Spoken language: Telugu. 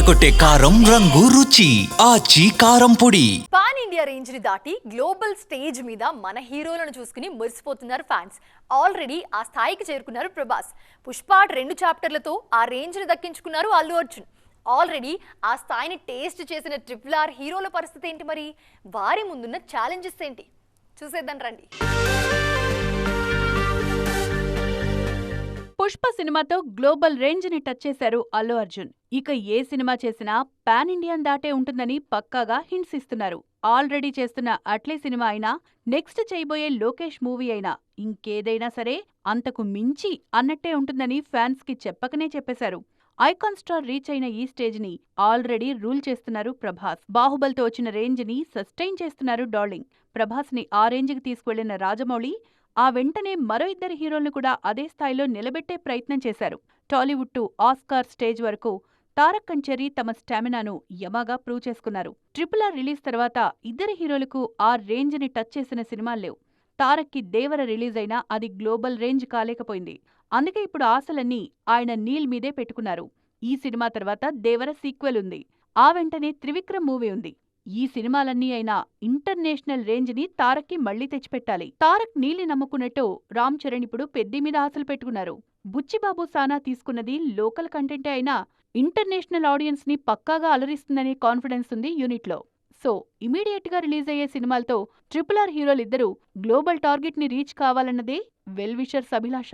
అదరకొట్టే కారం రంగు రుచి ఆచి కారం పొడి. పాన్ ఇండియా రేంజ్ని దాటి గ్లోబల్ స్టేజ్ మీద మన హీరోలను చూసుకుని మురిసిపోతున్నారు ఫ్యాన్స్. ఆల్రెడీ ఆ స్థాయికి చేరుకున్నారు ప్రభాస్. పుష్ప రెండు చాప్టర్లతో ఆ రేంజ్ని దక్కించుకున్నారు అల్లు అర్జున్. ఆల్రెడీ ఆ స్థాయిని టేస్ట్ చేసిన ట్రిపుల్ ఆర్ హీరోల పరిస్థితి ఏంటి మరి? వారి ముందున్న ఛాలెంజెస్ ఏంటి? చూసేద్దాం రండి. పుష్ప సినిమాతో గ్లోబల్ రేంజ్ని టచ్ చేశారు అల్లు అర్జున్. ఇక ఏ సినిమా చేసినా పాన్ ఇండియన్ దాటే ఉంటుందని పక్కాగా హింట్స్ ఇస్తున్నారు. ఆల్రెడీ చేస్తున్న అట్లే సినిమా అయినా నెక్స్ట్ చేయబోయే లోకేష్ మూవీ అయినా ఇంకేదైనా సరే అంతకు మించి అన్నట్టే ఉంటుందని ఫ్యాన్స్కి చెప్పకనే చెప్పేశారు. ఐకాన్ స్టార్ రీచ్ అయిన ఈ స్టేజ్ని ఆల్రెడీ రూల్ చేస్తున్నారు ప్రభాస్. బాహుబలితో వచ్చిన రేంజ్ని సస్టైన్ చేస్తున్నారు డార్లింగ్. ప్రభాస్ని ఆ రేంజ్కి తీసుకువెళ్ళిన రాజమౌళి ఆ వెంటనే మరో ఇద్దరు హీరోలను కూడా అదే స్థాయిలో నిలబెట్టే ప్రయత్నం చేశారు. టాలీవుడ్ టు ఆస్కార్ స్టేజ్ వరకు తారక్ కంచెరి తమ స్టామినాను యమాగా ప్రూవ్ చేసుకున్నారు. ట్రిపుల్ ఆర్ రిలీజ్ తర్వాత ఇద్దరు హీరోలకు ఆ రేంజ్ని టచ్ చేసిన సినిమాలు లేవు. తారక్కి దేవర రిలీజ్ అయినా అది గ్లోబల్ రేంజ్ కాలేకపోయింది. అందుకే ఇప్పుడు ఆశలన్నీ ఆయన నీల్ మీదే పెట్టుకున్నారు. ఈ సినిమా తర్వాత దేవర సీక్వెల్ ఉంది. ఆ వెంటనే త్రివిక్రమ్ మూవీ ఉంది. ఈ సినిమాలన్నీ అయినా ఇంటర్నేషనల్ రేంజ్ని తారక్కి మళ్ళీ తెచ్చిపెట్టాలి. తారక్ నీలి నమ్ముకున్నట్టు రామ్ చరణ్ ఇప్పుడు పెద్ది మీద ఆశలు పెట్టుకున్నారు. బుచ్చిబాబు సానా తీసుకున్నది లోకల్ కంటెంటే అయినా ఇంటర్నేషనల్ ఆడియన్స్ని పక్కాగా అలరిస్తుందనే కాన్ఫిడెన్స్ ఉంది యూనిట్లో. సో ఇమీడియట్గా రిలీజ్ అయ్యే సినిమాలతో ట్రిపుల్ ఆర్ హీరోలిద్దరూ గ్లోబల్ టార్గెట్ని రీచ్ కావాలన్నదే వెల్ విషర్స్ అభిలాష.